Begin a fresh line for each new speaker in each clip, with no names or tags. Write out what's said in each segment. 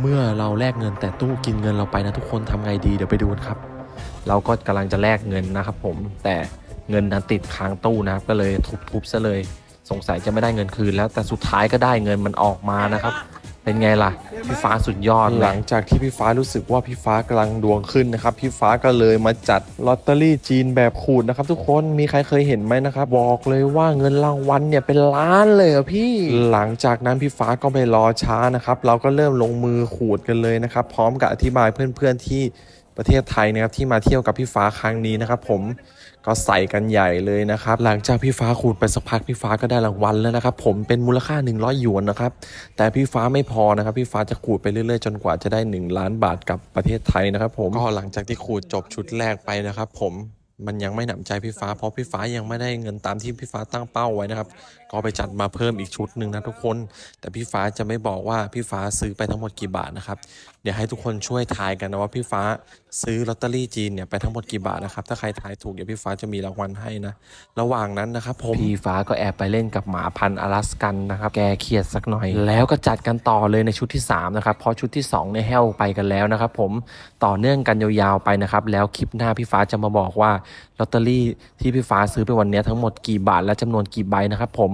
เมื่อเราแลกเงินแต่ตู้กินเงินเราไปนะทุกคนทำไงดีเดี๋ยวไปดูกันครับ เราก็กำลังจะแลกเงินนะครับ ผมแต่เงินนั้นติดค้างตู้นะครับ ก็เลยทุบๆซะเลย สงสัยจะไม่ได้เงินคืนแล้ว แต่สุดท้ายก็ได้เงินมันออกมานะครับ เป็นไงล่ะ พี่ฟ้าสุดยอด
หลังจากที่พี่ฟ้ารู้สึกว่าพี่ฟ้ากำลังดวงขึ้นนะครับ พี่ฟ้าก็เลยมาจัดลอตเตอรี่จีนแบบขูดนะครับ ทุกคนมีใครเคยเห็นไหมนะครับ บอกเลยว่าเงินรางวัลเนี่ยเป็นล้านเลยอะพี่ หลังจากนั้นพี่ฟ้าก็ไม่รอช้านะครับ เราก็เริ่มลงมือขูดกันเลยนะครับ พร้อมกับอธิบายเพื่อนๆที่ ประเทศไทยนะครับที่มาเที่ยวกับพี่ฟ้าครั้งนี้นะครับ ผมก็ใส่กันใหญ่เลยนะครับ หลังจากพี่ฟ้าขูดไปสักพักพี่ฟ้าก็ได้รางวัลแล้วนะครับ ผมเป็นมูลค่า 100หยวนนะครับ แต่พี่ฟ้าไม่พอนะครับ พี่ฟ้าจะขูดไปเรื่อยๆ จนกว่าจะได้ 1 ล้านบาทกับประเทศไทยนะครับ ผมก็หลังจากที่ขูดจบชุดแรกไปนะครับ ผมมันยังไม่หนำใจพี่ฟ้าเพราะพี่ฟ้ายังไม่ได้เงินตามที่พี่ฟ้าตั้งเป้าไว้นะครับ ก็ไปจัดมาเพิ่มอีกชุดหนึ่งนะทุกคน แต่พี่ฟ้าจะไม่บอกว่าพี่ฟ้าซื้อไปทั้งหมดกี่บาทนะครับ ดี๋ยวให้ทุกคนช่วยทายกันนะว่าพี่ฟ้าซื้อลอตเตอรี่จีนเนี่ยไปทั้งหมดกี่บาทนะครับ ถ้าใครทายถูกเดี๋ยวพี่ฟ้าจะมีรางวัลให้นะ ระหว่างนั้นนะครับผม
พี่ฟ้าก็แอบไปเล่นกับหมาพันธุ์อลาสกันนะครับ แกเครียดสักหน่อย แล้วก็จัดกันต่อเลยในชุดที่3นะครับเพราะชุดที่2เนี่ยแห้วไปกันแล้วนะครับผมต่อเนื่องกันยาวๆไปนะครับแล้วคลิปหน้าพี่ฟ้าจะมาบอกว่าลอตเตอรี่ที่พี่ฟ้าซื้อไปวันนี้ทั้งหมดกี่บาทและจำนวนกี่ใบนะครับผม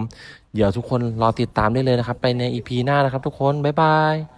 เดี๋ยวทุกคนรอติดตามได้เลยนะครับ ไปในอีพีหน้านะครับทุกคน บ๊ายบาย